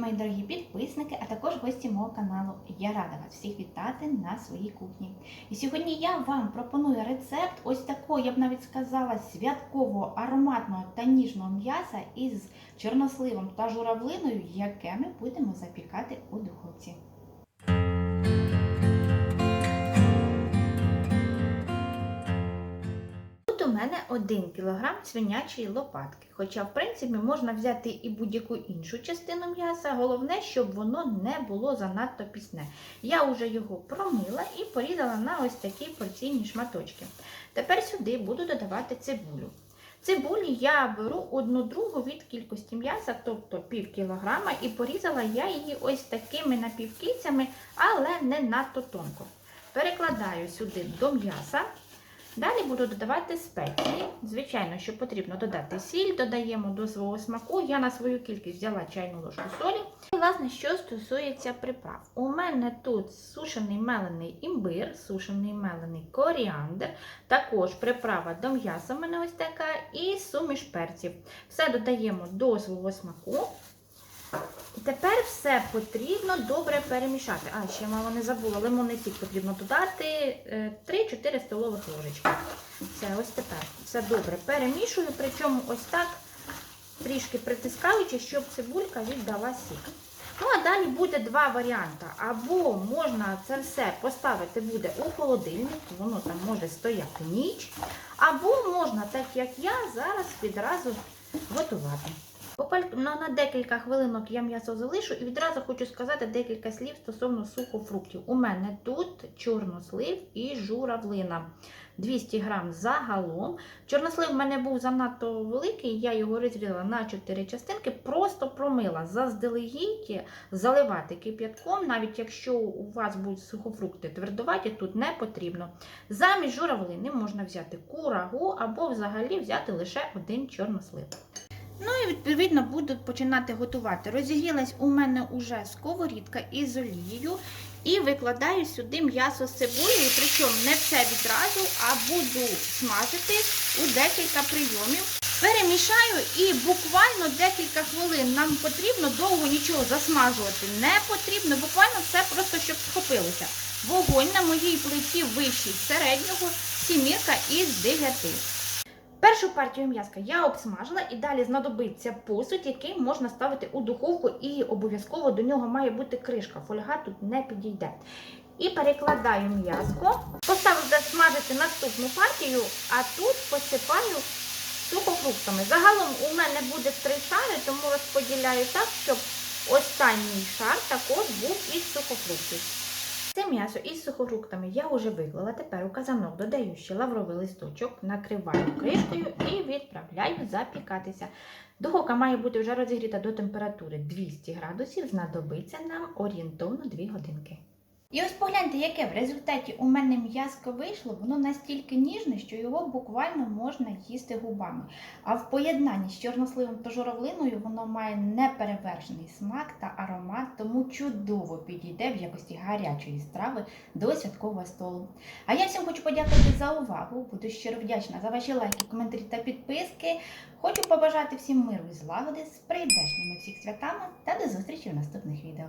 мої дорогі підписники, а також гості мого каналу. Я рада вас всіх вітати на своїй кухні. І сьогодні я вам пропоную рецепт ось такого, я б навіть сказала, святкового ароматного та ніжного м'яса із чорносливом та журавлиною, яке ми будемо запікати у духовці. Тут у мене 1 кг свинячої лопатки. Хоча, в принципі, можна взяти і будь-яку іншу частину м'яса. Головне, щоб воно не було занадто пісне. Я вже його промила і порізала на ось такі порційні шматочки. Тепер сюди буду додавати цибулю. Цибулі я беру одну другу від кількості м'яса, тобто пів кілограма, і порізала я її ось такими напівкільцями, але не надто тонко. Перекладаю сюди до м'яса. Далі буду додавати спеції. Звичайно, що потрібно додати сіль, додаємо до свого смаку. Я на свою кількість взяла чайну ложку солі. І, власне, що стосується приправ. У мене тут сушений мелений імбир, сушений мелений коріандр, також приправа до м'яса в мене ось така, і суміш перців. Все додаємо до свого смаку. Тепер все потрібно добре перемішати. А, ще мало не забула, лимонний сік потрібно додати е, 3-4 столових ложечки. Все, ось тепер все добре перемішую, причому ось так трішки притискаючи, щоб цибулька віддала сік. Ну, а далі буде два варіанти. Або можна це все поставити буде у холодильник, воно там може стояти ніч, або можна, так як я, зараз відразу готувати. На декілька хвилинок я м'ясо залишу і відразу хочу сказати декілька слів стосовно сухофруктів. У мене тут чорнослив і журавлина. 200 грам загалом. Чорнослив в мене був занадто великий, я його розрізала на 4 частинки, просто промила заздалегідь заливати кип'ятком, навіть якщо у вас будуть сухофрукти твердуваті, тут не потрібно. Замість журавлини можна взяти курагу або взагалі взяти лише один чорнослив. Ну і відповідно буду починати готувати. Розігрілась у мене уже сковорідка із олією. І викладаю сюди м'ясо з цибулею, причому не все відразу, а буду смажити у декілька прийомів. Перемішаю і буквально декілька хвилин нам потрібно довго нічого засмажувати не потрібно, буквально все просто щоб схопилося. Вогонь на моїй плиті вищий середнього, сімірка із 9. Першу партію м'яска я обсмажила і далі знадобиться посуд, який можна ставити у духовку, і обов'язково до нього має бути кришка. Фольга тут не підійде. І перекладаю м'яско. Поставлю смажити наступну партію, а тут посипаю сухофруктами. Загалом у мене буде три шари, тому розподіляю так, щоб останній шар також був із сухофруктів. Це м'ясо із сухофруктами я вже виклала. Тепер у казанок додаю ще лавровий листочок, накриваю кришкою і відправляю запікатися. Духовка має бути вже розігріта до температури 200 градусів, знадобиться нам орієнтовно 2 годинки. І ось погляньте, яке в результаті у мене м'яско вийшло, воно настільки ніжне, що його буквально можна їсти губами. А в поєднанні з чорносливом та журавлиною воно має неперевершений смак та аромат, тому чудово підійде в якості гарячої страви до святкового столу. А я всім хочу подякувати за увагу. Буду щиро вдячна за ваші лайки, коментарі та підписки. Хочу побажати всім миру і злагоди з прийдешніми всіх святами та до зустрічі в наступних відео.